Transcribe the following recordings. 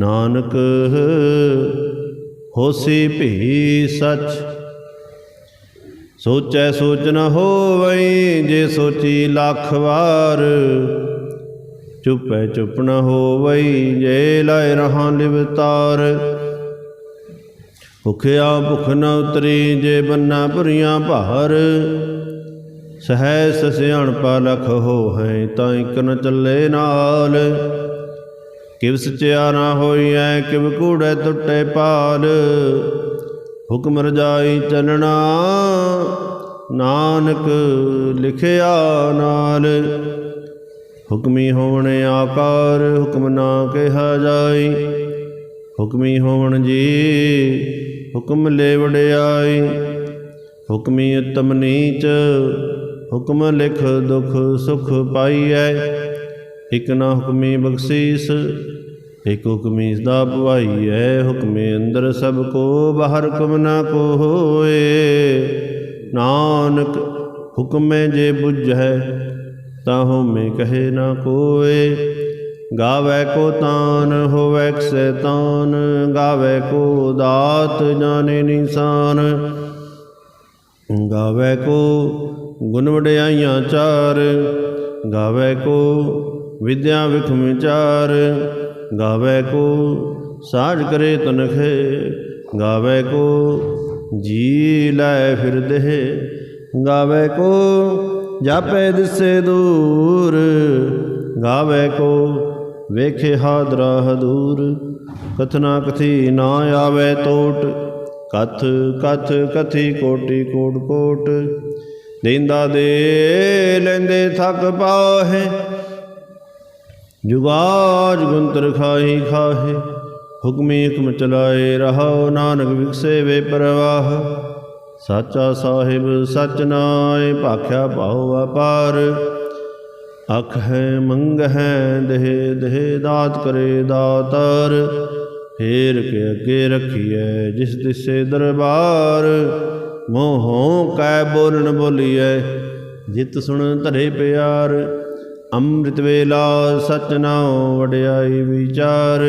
ਨਾਨਕ ਹੋਸੀ ਭੀ ਸਚ। ਸੋਚੈ ਸੋਚ ਨ ਹੋਵਈ, ਜੇ ਸੋਚੀ ਲੱਖ ਵਾਰ। ਚੁਪੈ ਚੁਪ ਨ ਹੋਵਈ, ਜੇ ਲਾਇ ਰਹਾ ਲਿਵਤਾਰ ਭੁਖਿਆ ਭੁਖ ਨ ਉਤਰੀ, ਜੇ ਬੰਨਾ ਭਰੀਆਂ ਭਾਰ। ਸਹਿ ਸਸਿਆਣ ਪਾਲਖ ਹੋ ਹੈ ਤਾਂ ਇਕ ਨ ਚੱਲੇ ਨਾਲ। ਕਿਵ ਸਚਿਆ ਨਾ ਹੋਈਐ, ਕਿਵ ਕੂੜੈ ਟੁੱਟੇ ਪਾਲ ਹੁਕਮ ਰਜਾਈ ਚਲਣਾ, ਨਾਨਕ ਲਿਖਿਆ ਨਾਲ। ਹੁਕਮੀ ਹੋਵਣ ਆਕਾਰ, ਹੁਕਮ ਨਾ ਕਿਹਾ ਜਾਈ। ਹੁਕਮੀ ਹੋਵਣ ਜੀ, ਹੁਕਮ ਲੈ ਵਡਿਆਈ ਹੁਕਮੀ ਉਤਮ ਨੀਚ, ਹੁਕਮ ਲਿਖ ਦੁਖ ਸੁਖ ਪਾਈਐ। ਇਕ ਨਾ ਹੁਕਮੇ ਬਖਸ਼ੀਸ, ਇਕ ਹੁਕਮੀ ਸਦਾ ਹੈ ਹੁਕਮੇ ਅੰਦਰ ਸਭ ਕੋ ਬਾਹਰ ਹੁਕਮ ਨਾ ਕੋ ਹੋਏ ਨਾਨਕ, ਹੁਕਮੇ ਜੇ ਬੁਝੈ ਤਾਹੋ ਮੈਂ ਕਹੇ ਨਾ ਕੋਏ। ਗਾਵੇ ਕੋ ਤਾਨ, ਹੋਵੇ ਸੈਤਾਨ ਗਾਵੇ ਕੋ ਦਾਤ, ਜਾਣੇ ਨਿਸ਼ਾਨ। ਗਾਵੇ ਕੋ ਗੁਣ ਵਡਿਆਈਆਂ ਚਾਰ, ਗਾਵੇ ਕੋ ਵਿਦਿਆ ਵਿਖਮ ਵਿਚਾਰ, ਗਾਵੇ ਕੋ ਸਾਜ ਕਰੇ ਤਨਖੇ, ਗਾਵੇ ਕੋ ਜੀ ਲੈ ਫਿਰਦੇ ਗਾਵੇ ਕੋ ਜਾਪੇ ਦਿਸੇ ਦੂਰ, ਗਾਵੇ ਕੋ ਵੇਖੇ ਹਾਦਰਾ ਹਦੂਰ ਕਥਨਾ ਕਥੀ ਨਾ ਆਵੇ ਟੋਟ ਕਥ ਕਥ ਕਥੀ ਕੋਟੀ ਕੋਟ ਕੋਟ, ਦੇਂਦਾ ਦੇ ਲੈਂਦੇ ਥੱਕ ਪਾਹੇ ਜੁਗਾਜ ਗੁੰਤਰ ਖਾਹੀ ਖਾਹੇ, ਹੁਕਮੀ ਹੁਕਮ ਚਲਾਏ ਰਹਾਉ ਨਾਨਕ ਵਿਖਸੇ ਵੇ ਪ੍ਰਵਾਹ। ਸਾਚਾ ਸਾਹਿਬ ਸਚ ਨਾਏ, ਭਾਖਿਆ ਭਾਉ ਅਪਾਰ। ਅਖ ਹੈ, ਮੰਗ ਹੈ, ਦੇਹ ਦੇਹ ਦਾਤ ਕਰੇ ਦਾਤਾਰ। ਫੇਰ ਕੇ ਅੱਗੇ ਰਖੀਐ ਜਿਸ ਦਿਸੇ ਦਰਬਾਰ। ਮੋਹੋਂ ਕੈ ਬੋਲਣ ਬੋਲੀਐ, ਜਿਤ ਸੁਣ ਧਰੇ ਪਿਆਰ। ਅੰਮ੍ਰਿਤ ਵੇਲਾ ਸਚ ਨਾਉ ਵਡਿਆਈ ਵਿਚਾਰ,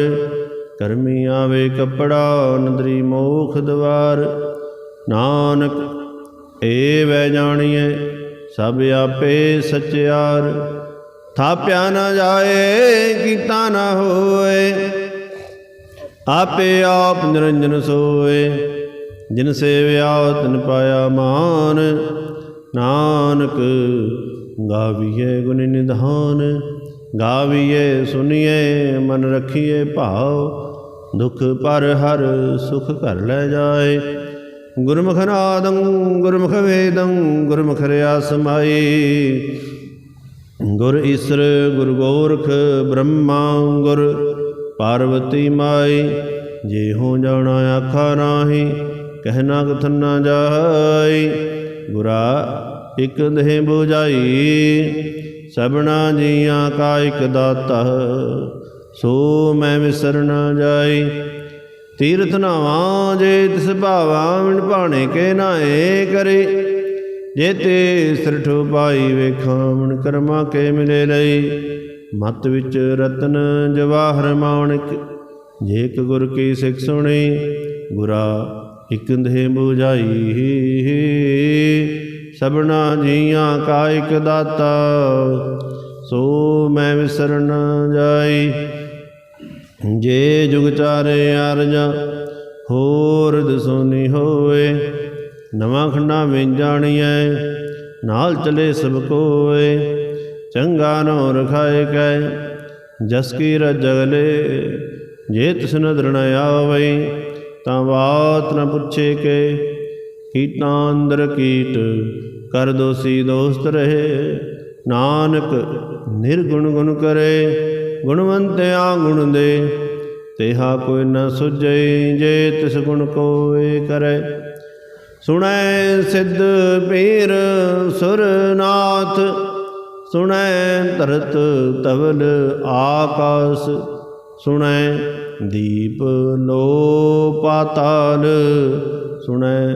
ਕਰਮੀ ਆਵੇ ਕਪੜਾ, ਨਦਰੀ ਮੋਖ ਦਵਾਰ। ਨਾਨਕ ਏ ਵੈ ਜਾਣੀਐ, ਸਭ ਆਪੇ ਸਚਿਆਰ। ਥਾਪਿਆ ਨਾ ਜਾਏ, ਕੀਤਾ ਨਾ ਹੋਏ, ਆਪੇ ਆਪ ਨਿਰੰਜਨ ਸੋਏ। ਜਿਨ ਸੇਵਿਆ, ਤਿਨ ਪਾਇਆ ਮਾਨ। ਨਾਨਕ ਗਾਵੀਏ ਗੁਣ ਨਿਧਾਨ, ਗਾਵੀਏ ਸੁਨੀਏ ਮਨ ਰਖੀਏ ਭਾਵ ਦੁਖ ਪਰ ਹਰ ਸੁਖ ਘਰ ਲੈ ਜਾਏ। ਗੁਰਮੁਖ ਨਾਦੰ, ਗੁਰਮੁਖ ਵੇਦੰ, ਗੁਰਮੁਖ ਰਿਆ ਸਮਾਈ ਗੁਰ ਈਸਰ, ਗੁਰ ਗੋਰਖ, ਬ੍ਰਹਮਾ ਗੁਰ ਪਾਰਵਤੀ ਮਾਈ। ਜੇ ਹੋ ਜਾਣਾ ਆਖਾ ਨਾਹੀ ਕਹਿਣਾ ਕਥਨ ਨਾ ਜਾਈ। ਗੁਰਾ ਇਕ ਦੇਹ 부ਜਾਈ ਸਭਨਾ ਜੀਆਂ ਕਾ ਇਕ ਦਾਤਾ, ਸੋ ਮੈਂ ਵਿਸਰ ਨਾ ਜਾਈ ਤੀਰਥ ਨਾਵਾਂ ਜੇ ਤਿਸ ਭਾਵਾਂ ਵਿਣ ਭਾਣੇ ਕੇ ਨਾਏ ਕਰੇ। ਜੇ ਤੇ ਸਿਰਠ ਪਾਈ ਵੇਖਾਂ ਮਨ ਕਰਮਾ ਕੇ ਮਿਲੇ ਲਈ। ਮਤ ਵਿੱਚ ਰਤਨ ਜਵਾਹਰ ਮਾਣਿਕ, ਜੇ ਇੱਕ ਗੁਰ ਕੀ ਸਿੱਖ ਸੁਣੀ, ਗੁਰਾ ਇਕ ਦੇਹ 부ਜਾਈ ਸਭਨਾ ਜੀਆਂ ਕਾ ਇਕ ਦਾਤਾ, ਸੋ ਮੈਂ ਵਿਸਰਨ ਜਾਈ। ਜੇ ਜੁਗ ਚਾਰੇ ਅਰਜਾ ਹੋਰ ਦਸੋਨੀ ਹੋਏ। ਨਵਾਂ ਖੰਡਾ ਵਿੱਚ ਜਾਣੀਐ, ਨਾਲ ਚਲੇ ਸਭ ਕੋਏ। ਚੰਗਾ ਨੋ ਰਖਾਏ ਕੈ, ਜਸ ਕੀ ਰਜਗਲੇ ਜੇ ਤਿਸ ਨਦਰ ਨ ਆਵਈ, ਤਾਂ ਬਾਤ ਨ ਪੁੱਛੇ ਕੇ। ਕੀਟਾਂ ਅੰਦਰ ਕੀਟ ਕਰ ਦੋਸੀ ਦੋਸਤ ਰਹੇ। ਨਾਨਕ ਨਿਰਗੁਣ ਗੁਣ ਕਰੇ, ਗੁਣਵੰਤਿਆ ਗੁਣ ਦੇ। ਤੇਹਾ ਕੋਈ ਨਾ ਸੁਝਈ ਜੇ ਤਿਸ ਗੁਣ ਕੋਏ ਕਰੈ। ਸੁਣੈ ਸਿੱਧ ਪੀਰ ਸੁਰਨਾਥ, ਸੁਣੈ ਧਰਤ ਤਵਲ ਆਕਾਸ, ਸੁਣੈ ਦੀਪ ਲੋ ਪਾਤਾਲ ਸੁਣੈ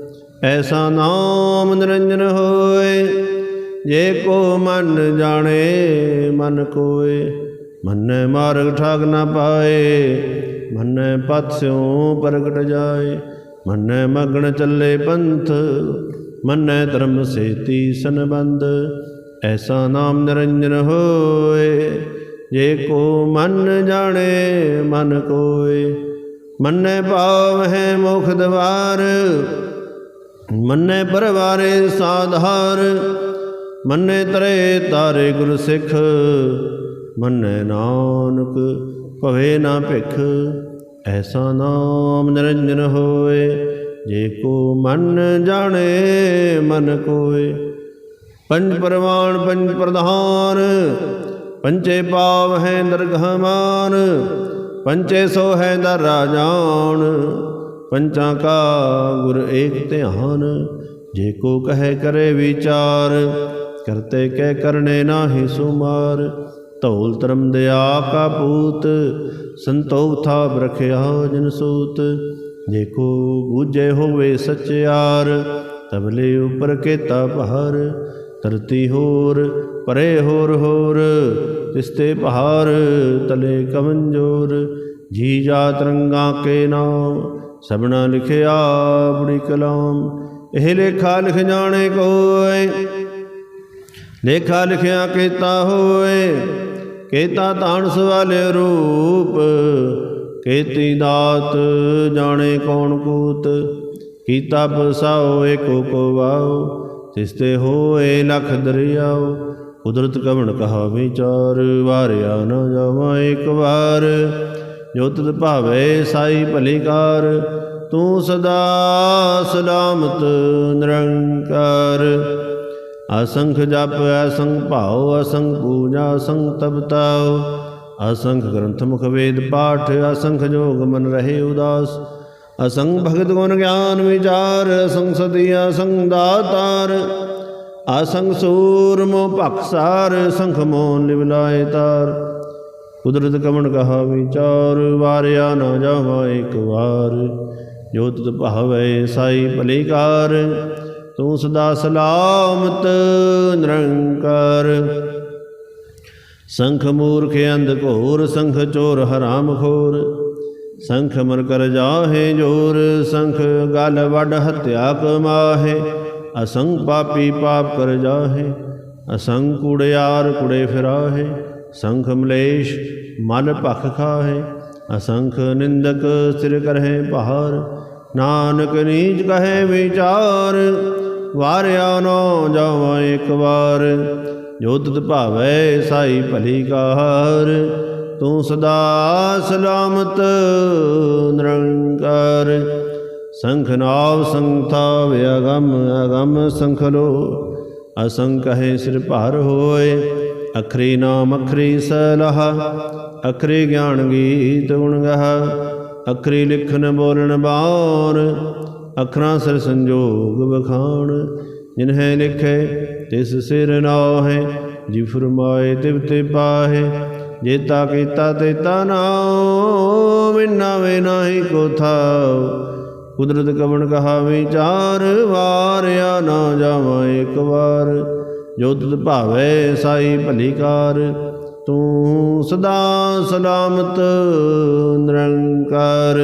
ਐਸਾ ਨਾਮ ਨਿਰੰਜਨ ਹੋਏ, ਜੇ ਕੋ ਮਨ ਜਾਣੇ, ਮਨ ਕੋਏ। ਮੰਨੈ ਮਾਰਗ ਠਾਗ ਨਾ ਪਾਏ, ਮੰਨੈ ਪਤ ਪ੍ਰਗਟ ਜਾਏ। ਮੰਨੈ ਮਗਨ ਚੱਲੇ ਪੰਥ, ਮੰਨੈ ਧਰਮ ਸੇਤੀ ਸੰਬੰਧ। ਐਸਾ ਨਾਮ ਨਿਰੰਜਨ ਹੋਏ, ਜੇ ਕੋ ਮਨ ਜਾਣੇ, ਮਨ ਕੋਏ। ਮੰਨੈ ਭਾਵ ਹੈ ਮੁਖ ਦਵਾਰ ਮੰਨੇ ਪਰਵਾਰੇ ਸਾਧਾਰ ਮੰਨੇ ਤਰੇ ਤਾਰੇ ਗੁਰ ਸਿੱਖ ਮੰਨੈ ਨਾਨਕ ਭਵੇ ਨਾ ਭਿਖ, ਐਸਾ ਨਾਮ ਨਿਰੰਜਨ ਹੋਏ, ਜੇ ਕੋ ਮਨ ਜਾਣੇ, ਮਨ ਕੋਏ। ਪੰਜ ਪਰਵਾਨ, ਪੰਜ ਪ੍ਰਧਾਨ ਪੰਚੇ ਪਾਵ ਹੈ ਦਰਗਹਮਾਨ ਪੰਚੇ ਸੋ ਹੈ ਦਰ ਰਾਜਾਨ। ਪੰਚਾਂ ਕਾ ਗੁਰ ਏਕ ਧਿਆਨ, ਜੇ ਕੋ ਕਹੇ ਕਰੇ ਵਿਚਾਰ, ਕਰਤੇ ਕਹਿ ਕਰਨੇ ਨਾਹੀ ਸੁਮਾਰ। ਧੌਲ ਤਰਮ ਦਿਆ ਕਾ ਪੂਤ, ਸੰਤੋਖ ਥਾ ਬਰਖਿਆ ਜਨ ਸੂਤ। ਜੇ ਕੋ ਬੂਝੇ ਹੋਵੇ ਸਚਿਆਰ ਤਬਲੇ ਉਪਰ ਕੇਤਾ ਪਹਾਰ ਧਰਤੀ ਹੋਰ, ਪਰੇ ਹੋਰ ਹੋਰ, ਤਿਸਤੇ ਪਹਾਰ, ਤਲੇ ਕਮੰਜੋਰ। ਜੀ ਜਾ ਰੰਗਾ ਕੇ ਨਾਮ ਸਭਨਾ ਲਿਖਿਆ ਬੜੀ ਕਲਾਮ, ਇਹ ਲੇਖਾ ਲਿਖ ਜਾਣੇ ਕੋਏ। ਲੇਖਾ ਲਿਖਿਆ ਕੀਤਾ ਹੋਏ, ਕੀਤਾ ਤਾਣ ਸਵਾਲੇ ਰੂਪ, ਕੀਤੀ ਦਾਤ ਜਾਣੇ ਕੌਣ ਕੂਤ। ਕੀਤਾ ਬਸਾਓ ਏਕੋ ਕੋ ਵਾਓ ਤਿਸਤੇ ਹੋਏ ਲਖ ਦਰਿਆਓ। ਕੁਦਰਤ ਕਵਣ ਕਹਾ ਵਿਚਾਰ ਵਾਰਿਆ ਨਾ ਜਾਵਾਂ ਇੱਕ ਵਾਰ। ਜੋ ਤਤ ਭਾਵੇ ਸਾਈ ਭਲੀਕਾਰ ਤੂੰ ਸਦਾ ਸਲਾਮਤ ਨਿਰੰਕਾਰ। ਅਸੰਖ ਜਪ, ਅਸੰਖ ਭਾਉ, ਅਸੰਖ ਪੂਜਾ, ਅਸੰਖ ਤਪਤਾਉ ਅਸੰਖ ਗ੍ਰੰਥ ਮੁਖ ਵੇਦ ਪਾਠ, ਅਸੰਖ ਜੋਗ ਮਨ ਰਹੇ ਉਦਾਸ। ਅਸੰਗ ਭਗਤ ਗੁਣ ਗਿਆਨ ਵਿਚਾਰ, ਅਸੰਖ ਸਦੀ ਅਸੰਖ ਦਾਤਾਰ। ਅਸੰਖ ਸੂਰਮੋ ਭਖਸਾਰ ਸੰਖ ਮੋ ਲਿਵਲਾਏ ਤਾਰ। ਕੁਦਰਤ ਕਮਣ ਕਹਾ ਵਿਚਾਰ, ਵਾਰਿਆ ਨਾ ਜਾਵਾ ਇੱਕ ਵਾਰ। ਜੋ ਤਤ ਭਾਵੈ ਸਾਈ ਭਲੀਕਾਰ, ਤੂੰ ਸਦਾ ਸਲਾਮਤ ਨਿਰੰਕਾਰ। ਸੰਖ ਮੂਰਖ ਅੰਧ ਘੋਰ, ਸੰਖ ਚੋਰ ਹਰਾਮ ਖੋਰ। ਸੰਖ ਮਰ ਕਰ ਜਾਹੇ ਜੋਰ, ਸੰਖ ਗਲ ਵੱਡ ਹਤਿਆ ਕਮਾਹੇ। ਅਸੰਗ ਪਾਪੀ ਪਾਪ ਕਰ ਜਾਹੇ, ਅਸੰਗ ਕੁੜਿਆਰ ਕੁੜੇ ਫਿਰਾਹੇ। ਸੰਖ ਮਲੇਸ਼, ਮਨ ਭਖ ਖਾਹੇ, ਅਸੰਖ ਨਿੰਦਕ ਸਿਰ ਕਰਹਿ ਭਾਰ, ਨਾਨਕ ਨੀਚ ਕਹੇ ਵਿਚਾਰ, ਵਾਰਿਆ ਨੋ ਜਾਵਾਂ ਇੱਕ ਵਾਰ, ਜੋ ਤੁਧ ਭਾਵੈ ਸਾਈ ਭਲੀ ਕਾਰ, ਤੂੰ ਸਦਾ ਸਲਾਮਤ ਨਿਰੰਕਾਰ। ਸੰਖ ਨਾਵ ਸੰਥਾ ਵਿਅਗਮ ਅਗਮ ਸੰਖ ਲੋ, ਅਸੰਖ ਹੈ ਸਿਰ ਭਾਰ ਹੋਏ ਅਖਰੀ ਨਾਮ ਅਖਰੀ ਸਲਾਹ, ਅਖਰੀ ਗਿਆਨ ਗੀਤ ਗੁਣ ਗਹ, ਅਖਰੀ ਲਿਖਨ ਬੋਲਣ ਬਾਣ, ਅਖਰਾਂ ਸਿਰ ਸੰਜੋਗ ਬਖਾਣ ਜਿਨਹਿ ਲਿਖੇ ਤਿਸ ਸਿਰ ਨਾਹਿ, ਜੀ ਫਰਮਾਏ ਤਿਵ ਤੇ ਪਾਹੇ ਜੇਤਾ ਕੀਤਾ ਤੇਤਾ ਨਾਉ ਮਿਨਾ ਵੇ ਨਾਹੀ ਕੋ ਥਾਉ। ਕੁਦਰਤ ਕਵਣ ਕਹਾ ਵਿਚਾਰ ਵਾਰਿਆ ਨਾ ਜਾਵਾਂ ਇੱਕ ਵਾਰ। ਜੋ ਭਾਵੇ ਸਾਈ ਭਲੀ ਕਾਰ ਤੂੰ ਸਦਾ ਸਲਾਮਤ ਨਿਰੰਕਾਰ।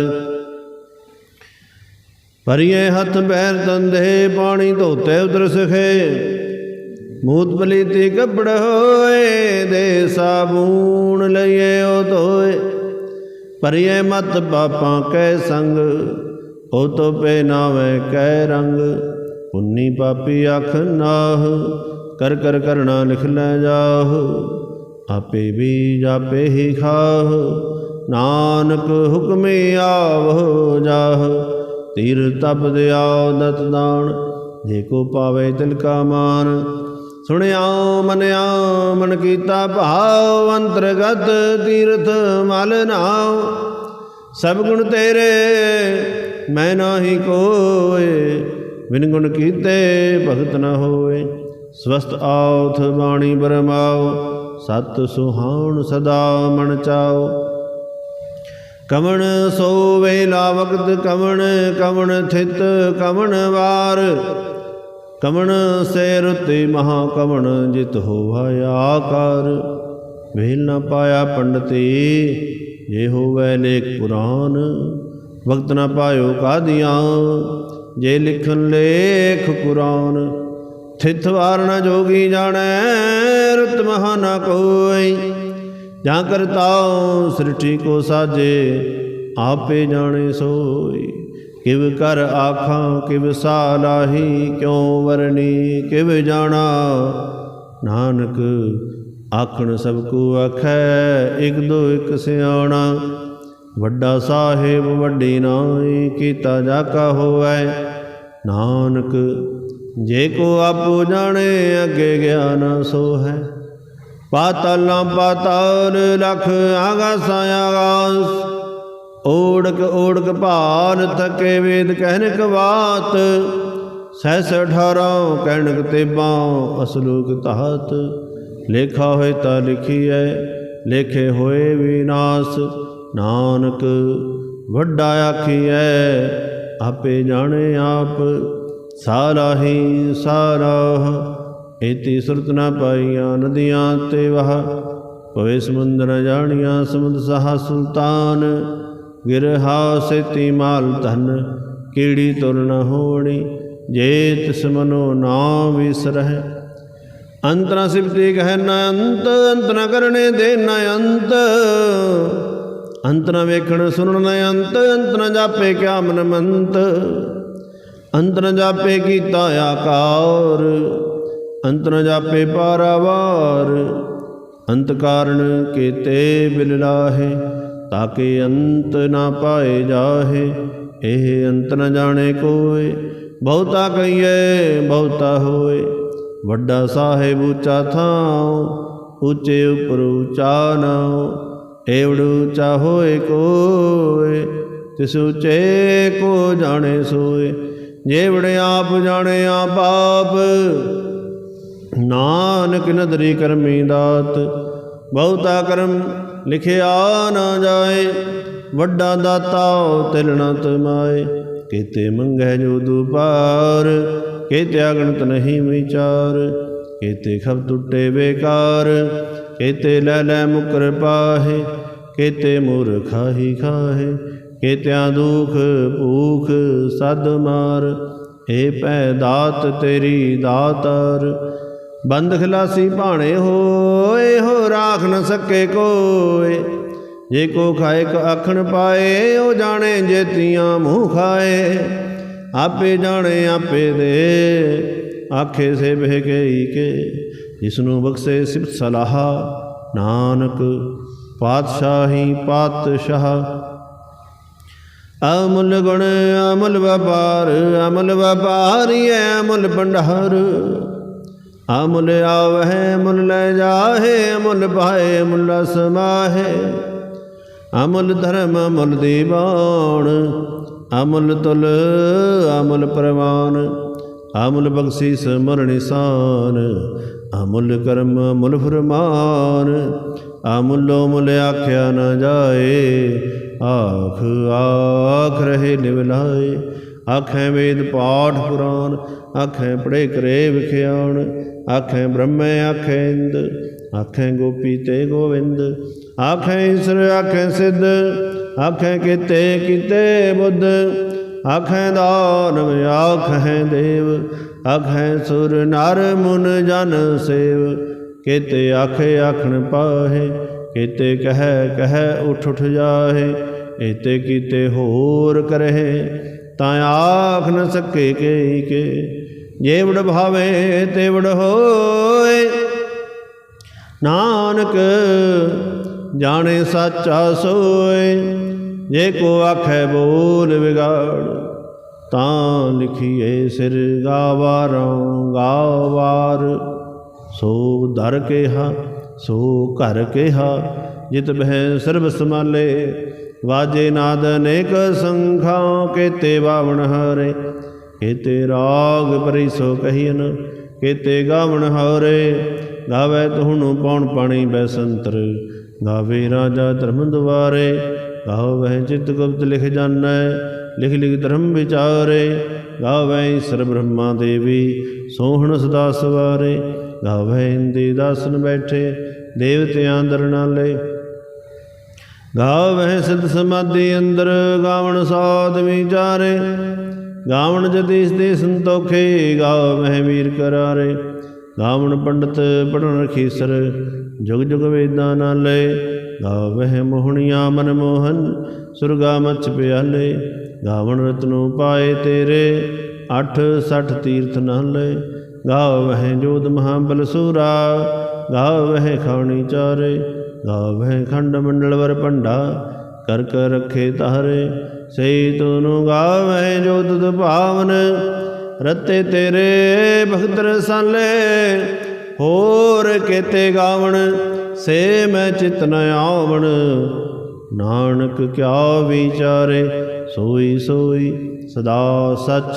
ਪਰਿਏ ਹੱਥ ਪੈਰ ਤੰਦੇ ਪਾਣੀ ਧੋਤੇ ਉਤਰ ਸਖੇ। ਮੂਤ ਬਲੀਤੀ ਕੱਪੜ ਹੋਏ, ਦੇ ਸਾਬੂਣ ਲਈਏ ਉਹ ਧੋਏ। ਪਰਿਏ ਮਤ ਪਾਪਾਂ ਕੈ ਸੰਗ, ਉਹ ਤੋ ਪੇ ਨਾਵੇਂ ਕੈ ਰੰਗ। ਪੁੰਨੀ ਪਾਪੀ ਅਖ ਨਾਹ ਕਰ ਕਰ ਕਰਣਾ ਲਿਖ ਲੈ ਜਾਹ, ਆਪੇ ਵੀ ਜਾਪੇ ਹੀ ਖਾਹ। ਨਾਨਕ ਹੁਕਮੇ ਆਵਹ ਜਾਹ, ਤੀਰ ਤਪ ਦਿਆ ਦਤ ਦਾਨ, ਜੇ ਕੋ ਪਾਵੇ ਤਿਲ ਕਾ ਮਾਨ। ਸੁਣਿਆ ਮਨਿਆ ਮਨ ਕੀਤਾ ਭਾਵ, ਅੰਤਰਗਤ ਤੀਰਥ ਮਲ ਨਾਉ ਸਭ ਗੁਣ ਤੇਰੇ, ਮੈਂ ਨਾਹੀ ਕੋਏ, ਬਿਨ ਗੁਣ ਕੀਤੇ ਭਗਤ ਨ ਹੋਏ। ਸਵਸਤ ਆਉਥ ਬਾਣੀ ਬਰਮਾਓ ਸਤ ਸੁਹਾਉਣ ਸਦਾ ਮਨ ਚਾਓ ਕਵਣ ਸੋ ਵੇਲਾ ਵਕਤ ਕਮਣ ਕਮਣ ਥਿਤ, ਕਵਣ ਵਾਰ। ਕਮਣ ਸੇ ਰੁਤੇ ਮਹਾ ਕਵਣ ਜਿਤ ਹੋਵਾ ਆਕਾਰ। ਵੇਲ ਨਾ ਪਾਇਆ ਪੰਡਤੀ, ਜੇ ਹੋਵੇ ਲੇਖ ਪੁਰਾਨ। ਵਕਤ ਨਾ ਪਾਇਓ ਕਾਦੀਆਂ, ਜੇ ਲਿਖਣ ਲੇਖ ਕੁਰਾਨ। ਥਿਤ ਵਾਰ ਨ ਜੋਗੀ ਜਾਣੈ, ਰੁਤ ਮਹਾ ਨ ਕੋਈ। ਜਾਂ ਕਰਤਾਉ ਸ੍ਰਿਸ਼ਟੀ ਕੋ ਸਾਜੇ, ਆਪੇ ਜਾਣੇ ਸੋਈ। ਕਿਵ ਕਰ ਆਖਾਂ, ਕਿਵ ਸਾਲਾਹੀ ਕਿਉ ਵਰਨੀ ਕਿਵ ਜਾਣਾ। ਨਾਨਕ ਆਖਣ ਸਭ ਕੋ ਆਖੈ, ਇਕ ਦੋ ਇਕ ਸਿਆਣਾ। ਵੱਡਾ ਸਾਹਿਬ ਵੱਡੀ ਨਾਈ, ਕੀਤਾ ਜਾ ਕਾ ਹੋਵੈ। ਨਾਨਕ ਜੇ ਕੋ ਆਪੋ ਜਾਣੇ ਅੱਗੇ ਗਿਆਨ ਸੋ ਹੈ। ਪਾਤਲਾਂ ਪਾਤਾਲ ਲਖ ਆਗਾਸਾਂ ਆਗਾਸ। ਓੜਕ ਓੜਕ ਭਾਨ ਥਕੇ ਵੇਦ ਕਹਿਨਕ ਬਾਤ। ਸਹਿਸ ਅਠਾਰਾਂ ਕਹਿਣਕ ਤੇਬਾਂ ਅਸਲੂਕ ਤਹਤ ਲੇਖਾ ਹੋਏ ਤਾਂ ਲਿਖੀਐ, ਲੇਖੇ ਹੋਏ ਵਿਨਾਸ਼ ਨਾਨਕ ਵੱਡਾ ਆਖੀਐ, ਆਪੇ ਜਾਣੇ ਆਪ। ਸਾਰਾਹੀ ਸਾਰਾ ਇਤੀ ਸੁਰਤ ਨਾ ਪਾਈਆਂ ਨਦੀਆਂ ਤੇ ਵਹ। ਪਵੇ ਸਮੁੰਦਰ ਨ ਜਾਣੀਆਂ ਸਮੁੰਦ ਸਹਾ ਸੁਲਤਾਨ, ਗਿਰਹਾ ਸੇਤੀ ਮਾਲ ਧਨ ਕੀੜੀ ਤੁਰ ਨ ਹੋਣੀ ਜੇ ਤਿਸ ਮਨੋ ਨਾ ਵਿਸਰਹਿ ਅੰਤ ਨ ਸਿਫਤੀ ਕਹਿ, ਨ ਅੰਤ ਅੰਤ ਨ ਕਰਨੇ ਦੇ ਨ ਅੰਤ। ਅੰਤ ਨ ਵੇਖਣ ਸੁਣਨ ਨ ਅੰਤ ਅੰਤ ਨ ਜਾਪੇ ਕਿਆ ਮਨ ਮੰਤ ਅੰਤ ਨ ਜਾਪੇ ਕੀਤਾ ਆਕਾਰ ਅੰਤ ਨ ਜਾਪੇ ਪਾਰਾਵਾਰ, ਅੰਤ ਕਾਰਨ ਕੀਤੇ ਬਿਲ ਲਾਹੇ, ਤਾਕੇ ਅੰਤ ਨਾ ਪਾਏ ਜਾਹੇ, ਇਹ ਅੰਤ ਨ ਜਾਣੇ ਕੋਏ, ਬਹੁਤਾ ਕਹੀਏ, ਬਹੁਤਾ ਹੋਏ। ਵੱਡਾ ਸਾਹਿਬ ਉੱਚਾ ਥਾਉ, ਉੱਚੇ ਉਪਰ ਉੱਚਾ ਨਾਉ ਏਵੜ ਉੱਚਾ ਹੋਏ ਕੋਏ, ਤਿਸ ਉੱਚੇ ਕੋ ਜਾਣੇ ਸੋਏ। ਜੇਵੜ ਆਪ ਜਾਣੇ ਆਪ ਆਪ ਨਾਨਕ ਨਦਰੀ ਕਰਮੀ ਦਾਤ, ਬਹੁਤਾ ਕਰਮ ਲਿਖਿਆ ਨਾ ਜਾਏ, ਵੱਡਾ ਦਾਤਾ ਤਿਲ ਨ ਤਮਾਏ। ਕੀਤੇ ਮੰਗੈ ਜੋ ਦੁਪਾਰ, ਕੀਤੇ ਅਗਣਤ ਨਹੀਂ ਵਿਚਾਰ, ਕੀਤੇ ਖਬ ਟੁੱਟੇ ਬੇਕਾਰ, ਕੀਤੇ ਲੈ ਲੈ ਮੁਕਰ ਪਾਹੇ, ਕੀਤੇ ਮੂਰ ਖਾਹੀ ਖਾਹੇ। ਕੀਤਿਆਂ ਦੁਖ ਭੂਖ ਸਦ ਮਾਰ ਏ ਪੈ ਦਾਤ ਤੇਰੀ ਦਾਤਰ। ਬੰਦ ਖਲਾਸੀ ਭਾਣੇ ਹੋਏ, ਹੋ ਰਾਖ ਨ ਸਕੇ ਕੋਏ। ਜੇ ਕੋ ਖਾਏ, ਕ ਆਖਣ ਪਾਏ ਉਹ ਜਾਣੇ ਜੇਤੀਆਂ ਮੂੰਹ ਖਾਏ। ਆਪੇ ਜਾਣੇ, ਆਪੇ ਦੇ, ਆਖੇ ਸੇ ਬਹਿ ਗਈ ਕੇ। ਜਿਸ ਨੂੰ ਬਖਸ਼ੇ ਸਿਫਤ ਸਲਾਹ, ਨਾਨਕ ਪਾਤਸ਼ਾਹੀ ਪਾਤਸ਼ਾਹ। ਅਮੁੱਲ ਗੁਣ, ਅਮੁੱਲ ਵਪਾਰ, ਅਮੁੱਲ ਵਪਾਰੀ ਅਮੁੱਲ ਭੰਡਾਰ। ਅਮੁੱਲ ਆਵਹਿ ਮੁੱਲ ਲੈ ਜਾਹੇ, ਅਮੁੱਲ ਪਾਏ ਮੁੱਲ ਸਮਾਹੇ ਅਮੁੱਲ ਧਰਮ, ਅਮੁੱਲ ਦੀਵਾਨ ਅਮੁੱਲ ਤੁਲ, ਅਮੁੱਲ ਪ੍ਰਵਾਨ। ਅਮੁੱਲ ਬਖਸ਼ੀ ਮਰ ਨਿਸ਼ਾਨ, ਅਮੁੱਲ ਕਰਮ, ਅਮੁੱਲ ਫਰਮਾਨ। ਅਮੁੱਲੋ ਮੁੱਲ ਆਖਿਆ ਨਾ ਜਾਏ ਆਖ ਆਖ ਰਹੇ ਲਿਵ ਆਖੈ ਵੇਦ ਪਾਠ ਪੁਰਾਨ ਆਖੈ ਪੜੇ ਕਰੇ ਵਿਖਿਆਣ, ਆਖੈ ਬ੍ਰਹਮੈ, ਆਖੈ ਇੰਦ, ਆਖੈ ਗੋਪੀ ਤੇ ਗੋਵਿੰਦ। ਆਖੈ ਈਸ਼ਰ, ਆਖੈ ਸਿੱਧ, ਆਖੈ ਕੀਤੇ ਕੀਤੇ ਬੁੱਧ। ਆਖੇ ਦਾਨਵ, ਆਖੇ ਦੇਵ, ਆਖੈ ਸੁਰ, ਨਰ, ਮੁਨ, ਜਨ, ਸੇਵ। ਕੀਤੇ ਆਖੇ, ਆਖਣ ਪਾਹੇ ਕੀਤੇ ਕਹਿ ਕਹਿ ਉਠ ਉਠ ਜਾਹੇ, ਏਤੇ ਕੀਤੇ ਹੋਰ ਕਰਹਿ, ਤਾਂ ਆਖ ਨ ਸਕੇ ਕੇ ਕੇ। ਜੇ ਭਾਵੇ ਤੇ ਹੋਏ। ਨਾਨਕ ਜਾਣੇ ਸਾਚਾ ਸੋਏ, ਜੇ ਕੋ ਆਖੈ ਬੋਲ ਵਿਗਾੜ, ਤਾਂ ਲਿਖੀਏ ਸਿਰ ਗਾਵਾਰੋਂ ਗਾਵਾਰ। ਸੋ ਦਰ ਕੇ ਹਾਂ ਸੋ ਘਰ ਕਿਹਾ, ਜਿਤ ਬਹਿ ਸਰਬ ਸਮਾਲੇ ਵਾਜੇ ਨਾਦ ਅਨੇਕ ਸੰਖਾਂ, ਕੇਤੇ ਬਾਵਣ ਹਾਰੇ। ਕੇਤੇ ਰਾਗ ਪਰਿਸੋ ਕਹੀਨ ਕੇਤੇ ਗਾਵਣ ਹਾਰੇ। ਗਾਵੇ ਤੁਹਨੂੰ ਪੌਣ ਪਾਣੀ ਬੈਸੰਤਰ ਗਾਵੇ ਰਾਜਾ ਧਰਮ ਦੁਆਰੇ ਗਾਵੇ ਚਿਤ ਗੁਪਤ ਲਿਖ ਜਾਣੈ, ਲਿਖ ਲਿਖ ਧਰਮ ਵਿਚਾਰੇ। ਗਾਵੇ ਈਸ਼ਰ ਬ੍ਰਹਮਾ ਦੇਵੀ ਸੋਹਣ ਸਦਾ ਸਵਾਰੇ ਗਾਵੇ ਇੰਦੀ ਦਾਸਨ ਬੈਠੇ ਦੇਵਤਿਆਂ ਦਰ ਨਾਲੇ ਗਾਵਹਿ ਸਿਧ ਸਮਾਧੀ ਅੰਦਰ, ਗਾਵਣ ਸਾਧ ਵਿਚਾਰੇ ਗਾਵਣ ਜਦੀਸ਼ ਦੇ ਸੰਤੋਖੇ, ਗਾਵਹਿ ਵੀਰ ਕਰਾਰੇ। ਗਾਵਣ ਪੰਡਤ ਪੜਨ ਰਖੀਸਰ ਜੁਗ ਜੁਗ ਵੇਦਾਂ ਨਾਲੇ। ਗਾਵਹਿ ਮੋਹਣੀਆਂ ਮਨ ਮੋਹਨ, ਸੁਰਗਾ ਮਚ ਪਿਆਲੇ। ਗਾਵਣ ਰਤਨੋ ਪਾਏ ਤੇਰੇ, ਅਠ ਸਠ ਤੀਰਥ ਨਾਲੇ। ਗਾਵਹਿ ਜੋਤ ਮਹਾਬਲ ਸੂਰਾ ਗਾਵਹਿ ਖਾਣੀ ਚਾਰੇ ਗਾਵਹਿ ਖੰਡ ਮੰਡਲ ਵਰ ਭੰਡਾ, ਕਰ ਕਰ ਰਖੇ ਤਾਰੇ ਸਈ ਤੂੰ ਗਾਵਹਿ ਜੋ ਤੁਧ ਭਾਵਨ, ਰਤੇ ਤੇਰੇ ਭਗਤ ਰਸਾਲੇ, ਹੋਰ ਕੇਤੇ ਗਾਵਣ, ਸੇ ਮੈਂ ਚਿਤ ਨ ਆਵਣ। ਨਾਨਕ ਕਿਆ ਵਿਚਾਰੇ, ਸੋਈ ਸੋਈ ਸਦਾ ਸੱਚ,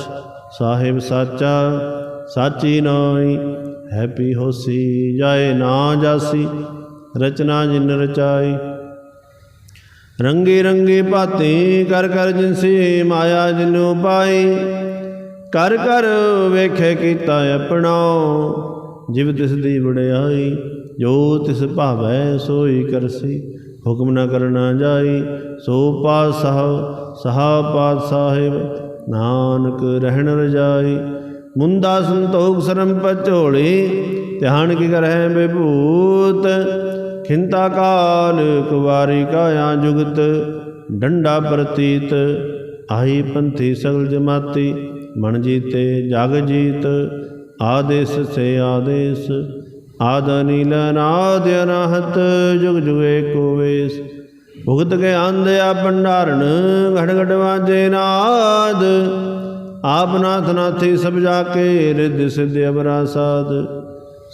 ਸਾਹਿਬ ਸਾਚਾ, ਸਾਚੀ ਨਾਈ ਹੈਪੀ ਹੋਸੀ, ਜਾਏ ਨਾ ਜਾਸੀ, ਰਚਨਾ ਜਿਨ ਰਚਾਈ। ਰੰਗੀ ਰੰਗੀ ਭਾਤੀ ਕਰ ਕਰ ਜਿਨਸੀ ਮਾਇਆ ਜਿਨੂ ਪਾਈ ਕਰ ਕਰ ਵੇਖੇ ਕੀਤਾ ਆਪਣਾ ਜਿਵ ਤਿਸ ਦੀ ਵਡਿਆਈ, ਜੋ ਤਿਸ ਭਾਵੈ ਸੋਈ ਕਰਸੀ। ਹੁਕਮ ਨਾ ਕਰਨਾ ਜਾਈ, ਸੋ ਪਾਤਸ਼ਾਹ, ਸਹਾ ਪਾਤ ਨਾਨਕ ਰਹਿਣ ਰਜਾਈ। ਮੁੰਦਾ ਸੰਤੋਖ ਸਰਮ ਪਚੋਲੀ, ਧਿਆਨ ਕੀ ਕਰਹਿ ਬਿਭੂਤ ਖਿੰਤਾ ਕਾਲ ਕੁਵਾਰੀ ਕਾਇਆ ਜੁਗਤ, ਡੰਡਾ ਪ੍ਰਤੀਤ, ਆਹੀ ਪੰਥੀ ਸਗਲ ਜਮਾਤੀ, ਮਨ ਜੀਤੇ ਜਗ ਜੀਤ, ਆਦੇਸ ਸੇ ਆਦੇਸ, ਆਦ ਨੀਲ ਨਾਦ ਅਨਾਹਤ, ਜੁਗ ਜੁਗੇ ਏਕੋ ਵੇਸ। ਭੁਗਤ ਕੇ ਆਂਦਿਆ ਭੰਡਾਰਨ, ਘੜ ਘੜ ਵਾਜੇ ਨਾਦ ਆਪ ਨਾਥ ਨਾਥੀ ਸਭ ਜਾ ਕੇ ਰਿੱਧ ਸਿੱਧ ਅਬਰਾ ਸਾਧ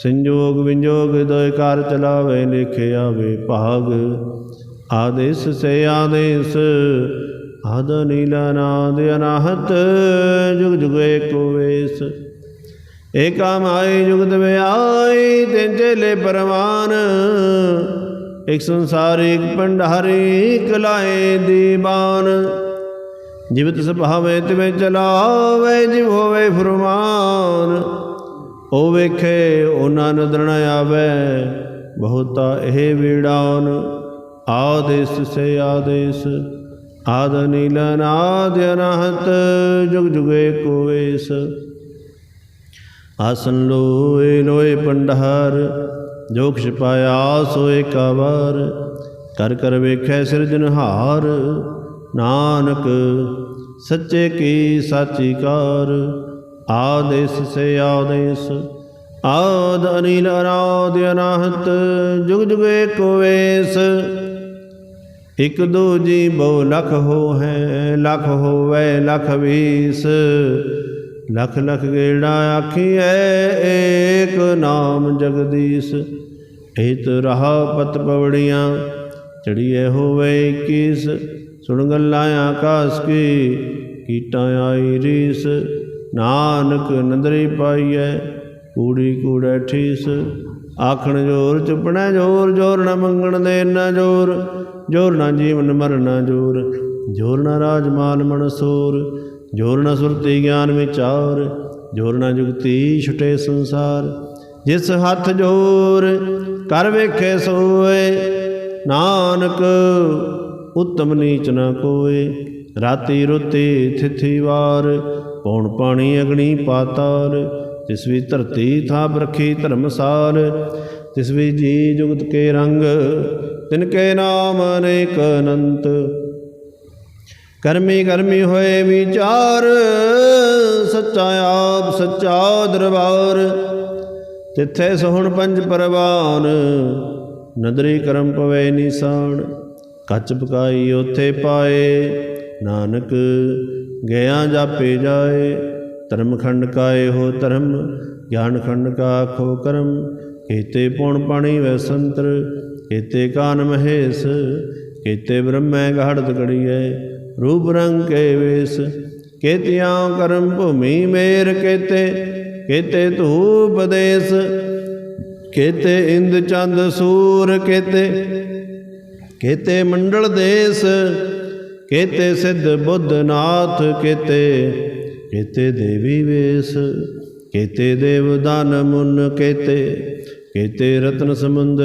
ਸੰਜੋਗ ਵਿੰਜੋਗ ਦੋਇ ਕਾਰ ਚਲਾਵੇ, ਲਿਖੇ ਆਵੇ ਭਾਗ। ਆਦੇਸ ਸੇ ਆਦੇਸ, ਆਦ ਨੀਲਾ ਨਾਦ ਅਨਾਹਤ, ਜੁਗ ਜੁਗ ਏਕੋ ਵੇਸ। ਏਕਾ ਮਾਈ ਜੁਗਤ ਵਿਆਈ ਤਿੰਨ ਚੇਲੇ ਪਰਵਾਨ। ਇਕ ਸੰਸਾਰਿਕ ਭੰਡਾਰੀ ਕਲਾਏ ਦੀਵਾਨ। ਜਿਵਤ ਸੁਭਾਵੇ ਤਿਵੇਂ ਚਲਾਵੇ, ਜਿਵ ਹੋਵੇ ਫਰਮਾਨ ਉਹ ਵੇਖੇ ਉਹਨਾਂ ਨਦਰ ਨ ਆਵੇ, ਬਹੁਤਾ ਇਹ ਵੀੜਾਨ, ਆਦੇਸ ਸੇ ਆਦੇਸ, ਆਦ ਨੀਲ ਨਾਦ ਅਨਹਤ, ਜੁਗ ਜੁਗੇ ਕੋ ਆਸਨ ਲੋਏ ਲੋਏ ਪੰਡਹਾਰ, ਜੋ ਕਿਛ ਪਾਇਆ ਸੋਏ ਕਾ ਕਰ ਕਰ ਵੇਖੈ ਸਿਰਜਨਹਾਰ ਨਾਨਕ, ਸੱਚੇ ਕੀ ਸਾਚੀ ਕਾਰ? ਆਦੇਸ ਸੇ ਆਦੇਸ, ਆਦ ਅਨੀਲ ਅਨਾਦ ਅਨਾਹਤ, ਜੁਗ ਜੁਗ ਏਕੋ ਵੇਸ। ਇਕ ਦੋ ਜੀ ਬਹੁ ਲਖ ਹੋ ਹੈ ਲਖ ਹੋਵੇ ਲਖ ਵੀਸ। ਲਖ ਲਖ ਗੇੜਾ ਆਖੀਐ, ਏਕ ਨਾਮ ਜਗਦੀਸ਼। ਏਤ ਰਹਾ ਪਤ ਪਵੜੀਆਂ ਚੜੀਏ ਹੋਵੇ 21 ਸੁਣ ਗੱਲਾਂ ਆਕਾਸ ਕੀ, ਕੀਟਾਂ ਆਈ ਰੀਸ, ਨਾਨਕ ਨੰਦਰੀ ਪਾਈਐ, ਕੂੜੀ ਕੂੜੈ ਠੀਸ। ਆਖਣ ਜੋਰ ਚੁਪਣਾ ਜੋਰ ਜੋਰ ਨਾ ਮੰਗਣ ਦੇ ਨਾ ਜੋਰ ਜੋਰ ਨਾ ਜੀਵਨ ਮਰਨਾ ਜੋਰ ਜੋਰ ਨਾ ਰਾਜ ਮਾਲ ਮਨਸੂਰ ਜੋਰ ਨਾ ਸੁਰਤੀ ਗਿਆਨ ਵਿਚਾਰ, ਜੋਰ ਨਾ ਜੁਗਤੀ ਛੁਟੇ ਸੰਸਾਰ। ਜਿਸ ਹੱਥ ਜੋਰ, ਕਰ ਵੇਖੇ ਸੋਏ, ਨਾਨਕ ਉਤਮ ਨੀਚ ਨਾ ਕੋਏ। ਰਾਤੀ ਰੁਤੀ ਥਿਥੀ ਵਾਰ, ਪੌਣ ਪਾਣੀ ਅਗਣੀ ਪਾਤਾਲ ਤਿਸ ਵੀ ਧਰਤੀ ਥਾਪ ਰਖੀ ਧਰਮਸਾਲ ਤਿਸ ਵੀ ਜੀ ਜੁਗਤ ਕੇ ਰੰਗ, ਤਿਨ ਕੇ ਨਾਮ ਅਨੇਕ ਅਨੰਤ। ਕਰਮੀ ਕਰਮੀ ਹੋਏ ਵਿਚਾਰ, ਸੱਚਾ ਆਪ ਸੱਚਾ ਦਰਬਾਰ। ਤਿੱਥੇ ਸੋਹਣ ਪੰਜ ਪਰਵਾਨ, ਨਦਰੀ ਕਰਮ ਪਵੇ ਨਿਸ਼ਾਨ ਕੱਚ ਪਕਾਈ ਉਥੇ ਪਾਏ। ਨਾਨਕ ਗਿਆ ਜਾਪੇ ਜਾਏ। ਧਰਮ ਖੰਡ ਕਾਏ ਹੋ ਧਰਮ, ਗਿਆਨ ਖੰਡ ਕਾ ਆਖੋ ਕਰਮ। ਕੀਤੇ ਪੁਣ ਪਾਣੀ ਵੈ ਸੰਤਰ, ਕੀਤੇ ਕਾਨ ਮਹੇਸ਼, ਕੀਤੇ ਬ੍ਰਹਮੈ ਗਾੜਤ ਗੜੀਐ ਰੂਪ ਰੰਗ ਕੇ ਵੇਸ, ਕੀਤਿਆਂ ਕਰਮ ਭੂਮੀ ਮੇਰ ਕੀਤੇ। ਕੀਤੇ ਧੂਪ ਦੇਸ, ਕੀਤੇ ਇੰਦ ਚੰਦ ਸੂਰ ਕੀਤੇ। ਕੀਤੇ ਮੰਡਲ ਦੇਸ, ਕੀਤੇ ਸਿੱਧ ਬੁੱਧ ਨਾਥ, ਕੇਤੇ ਦੇਵੀ ਵੇਸ, ਕੀਤੇ ਦੇਵ ਦਾਨ ਮੁਨ ਕੇਤੇ, ਕੀਤੇ ਰਤਨ ਸਮੁੰਦ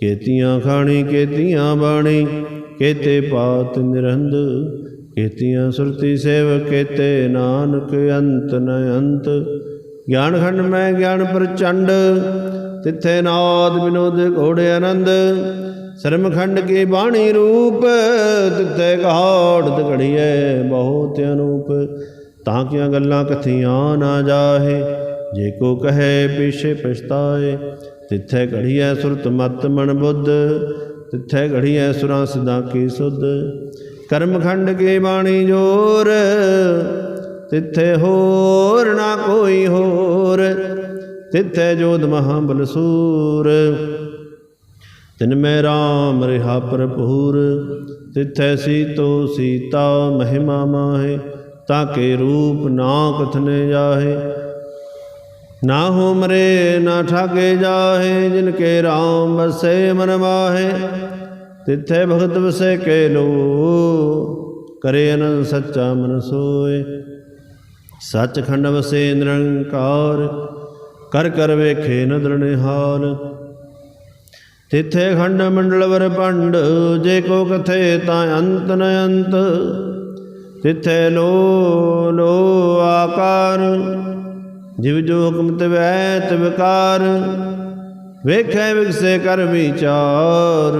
ਕੇਤੀਆਂ ਖਾਣੀ, ਕੇਤੀਆਂ ਬਾਣੀ, ਕੀਤੇ ਪਾਤ ਨਿਰੰਦ ਕੇਤੀਆਂ ਸੁਰਤੀ ਸੇਵ ਕੀਤੇ ਨਾਨਕ ਅੰਤ ਨ ਅੰਤ। ਗਿਆਨ ਖੰਡ ਮੈਂ ਗਿਆਨ ਪ੍ਰਚੰਡ, ਤਿੱਥੇ ਨਾਦ ਵਿਨੋਦ ਘੋੜੇ ਆਨੰਦ ਸਰਮਖੰਡ ਕੇ ਬਾਣੀ ਰੂਪ, ਤਿੱਥੇ ਘਾੜਤ ਘੜੀਐ ਬਹੁਤ ਅਨੂਪ। ਤਾਂ ਕਿਆਂ ਗੱਲਾਂ ਕਥੀਆਂ ਨਾ ਜਾਹੇ, ਜੇ ਕੋ ਕਹੇ ਪਿਛੇ ਪਛਤਾਏ। ਤਿੱਥੇ ਘੜੀਐ ਸੁਰਤ ਮਤ ਮਨ ਬੁੱਧ, ਤਿੱਥੇ ਘੜੀਐ ਸੁਰਾਂ ਸਦਾ ਕੀ ਸੁਧ। ਕਰਮਖੰਡ ਕੇ ਬਾਣੀ ਜੋਰ, ਤਿੱਥੇ ਹੋਰ ਨਾ ਕੋਈ ਹੋਰ। ਤਿੱਥੇ ਜੋਧ ਮਹਾ ਬਲਸੂਰ ਤਿਨ ਮੈਂ ਰਾਮ ਰਿਹਾ ਭਰਪੂਰ, ਤਿਥੈ ਸੀਤੋ ਸੀਤਾ ਮਹਿਮਾ ਮਾਹੇ ਤਾਕੇ ਰੂਪ ਨਾ ਕਥਨੇ ਜਾਹੇ। ਨਾ ਹੋ ਮਰੇ, ਨਾ ਠਾਗੇ ਜਾਹੇ, ਜਿਨ ਕੇ ਰਾਮ ਵਸੇ ਮਨ ਮਾਹੇ ਤਿੱਥੇ ਭਗਤ ਵਸੇ ਕੇ ਲੋ ਕਰੇ ਅਨੰਦ ਸੱਚਾ ਮਨ ਸੋਏ ਸੱਚਖੰਡ ਵਸੇ ਨਿਰੰਕਾਰ, ਕਰ ਕਰ ਵੇਖੇ ਨਦਰ ਨਿਹਾਲ। ਤਿਥੇ ਖੰਡ ਮੰਡਲ ਵਰ ਪੰਡ, ਜੇ ਕੋ ਕਥੇ ਤਾਂ ਅੰਤ ਨ ਅੰਤ। ਤਿੱਥੇ ਲੋ ਲੋ ਆਕਾਰ, ਜਿਵ ਜੋ ਹੁਕਮ ਤਵੈ ਤਵਕਾਰ ਵੇਖੈ ਵਿਗਸੇ ਕਰ ਵਿਚਾਰ,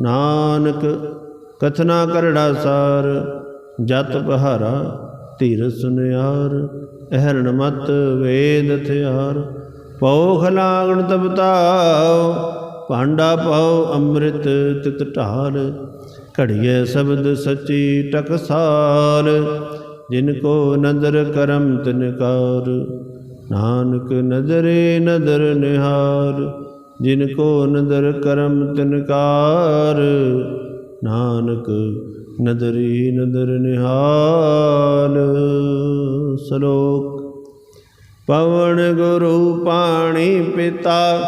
ਨਾਨਕ ਕਥਨਾ ਕਰੜਾ ਸਾਰ। ਜਤ ਪਹਾਰਾ ਧੀਰ ਸੁਨਿਆਰ, ਅਹਰਣ ਮਤ ਵੇਦ ਥਿਆਰ। ਪਉ ਖਲਾਗਣ ਤਪਤਾਉ ਭਾਂਡਾ ਪਾਉ ਅੰਮ੍ਰਿਤ ਤਿਤ ਢਾਲ। ਘੜੀਏ ਸ਼ਬਦ ਸੱਚੀ ਟਕਸਾਲ ਜਿਨ ਕੋ ਨਦਰ ਕਰਮ ਤਿਨਕਾਰ ਨਾਨਕ ਨਦਰੇ ਨਦਰ ਨਿਹਾਰ। ਜਿਨ ਕੋ ਨਦਰ ਕਰਮ ਤਿਨਕਾਰ ਨਾਨਕ ਨਦਰੀ ਨਦਰ ਨਿਹਾਲ। ਸ਼ਲੋਕ। ਪਵਨ ਗੁਰੂ ਪਾਣੀ ਪਿਤਾ।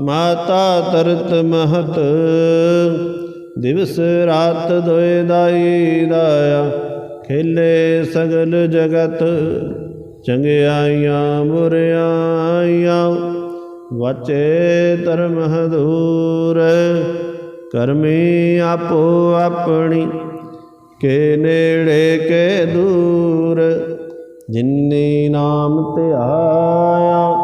ਮਾਤਾ ਤਰਤ ਮਹਤ, ਦਿਵਸ ਰਾਤ ਦੋਇ ਦਾਈ ਦਾਇਆ, ਖੇਲੇ ਸਗਲ ਜਗਤ, ਚੰਗਿਆਈਆਂ ਬੁਰਿਆਈਆਂ ਵਚੇ ਧਰਮ ਹਦੂਰ, ਕਰਮੀ ਆਪੋ ਆਪਣੀ, ਕੇ ਨੇੜੇ ਕੇ ਦੂਰ, ਜਿਨੀ ਨਾਮ ਧਿਆਇਆ।